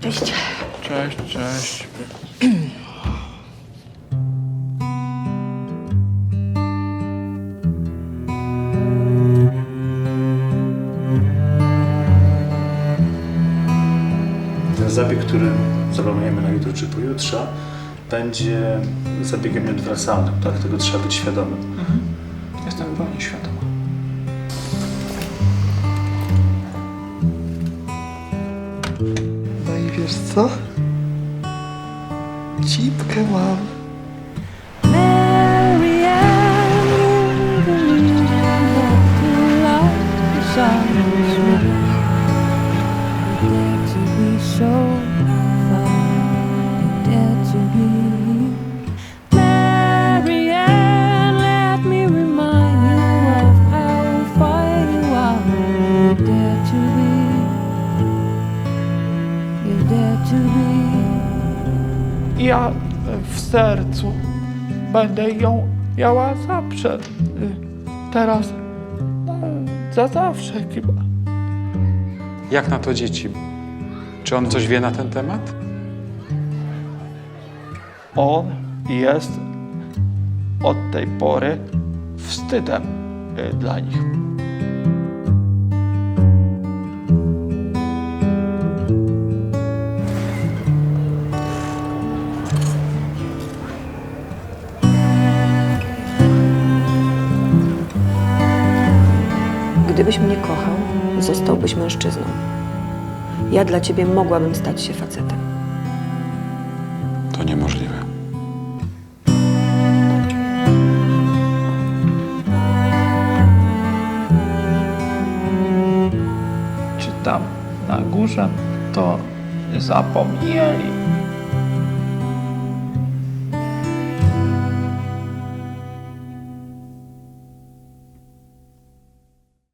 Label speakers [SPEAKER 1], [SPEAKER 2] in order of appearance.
[SPEAKER 1] Cześć.
[SPEAKER 2] Cześć, cześć.
[SPEAKER 3] Ten zabieg, który zaplanujemy na jutro czy pojutrze, będzie zabiegiem nieodwracalnym, tak? Tego trzeba być świadomym.
[SPEAKER 2] Jestem w pełni świadoma.
[SPEAKER 4] Wiesz co? Cipkę mam.
[SPEAKER 2] Ja w sercu będę ją miała zawsze. Teraz no, za zawsze chyba.
[SPEAKER 5] Jak na to dzieci? Czy on coś wie na ten temat?
[SPEAKER 2] On jest od tej pory wstydem y, dla nich.
[SPEAKER 6] Gdybyś mnie kochał, zostałbyś mężczyzną. Ja dla ciebie mogłabym stać się facetem.
[SPEAKER 5] To niemożliwe.
[SPEAKER 2] Czy tam na górze to zapomnieli